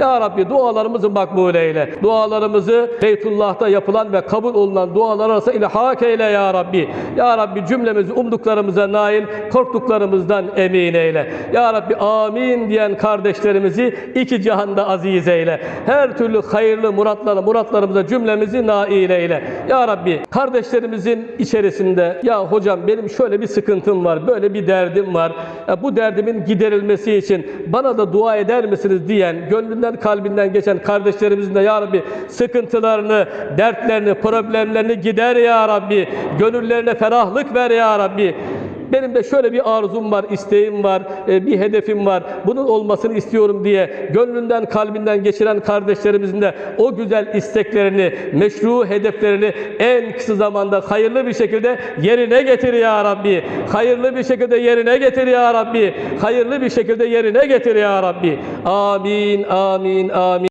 Ya Rabbi dualarımızı makbul eyle. Dualarımızı Beytullah'ta yapılan ve kabul olunan dualar arasında ilhak eyle ya Rabbi. Ya Rabbi cümlemizi umduklarımıza nail, korktuklarımızdan emin eyle. Ya Rabbi amin diyen kardeşlerimizi iki cihanda aziz eyle. Her türlü hayırlı muratlara, muratlarımıza cümlemizi nail eyle. Ya Rabbi kardeşlerimizin içerisinde ya hocam benim şöyle bir sıkıntım var, böyle bir derdim var. Ya bu derdimin giderilmesi için bana da dua eder misiniz diyen, gönlünden kalbinden geçen kardeşlerimizin de ya Rabbi sıkıntılarını, dertlerini, problemlerini gider ya Rabbi. Gönüllerine ferahlık ver ya Rabbi. Benim de şöyle bir arzum var, isteğim var, e, bir hedefim var. Bunun olmasını istiyorum diye gönlünden, kalbinden geçiren kardeşlerimizin de o güzel isteklerini, meşru hedeflerini en kısa zamanda hayırlı bir şekilde yerine getir ya Rabbi. Hayırlı bir şekilde yerine getir ya Rabbi. Hayırlı bir şekilde yerine getir ya Rabbi. Amin, amin, amin.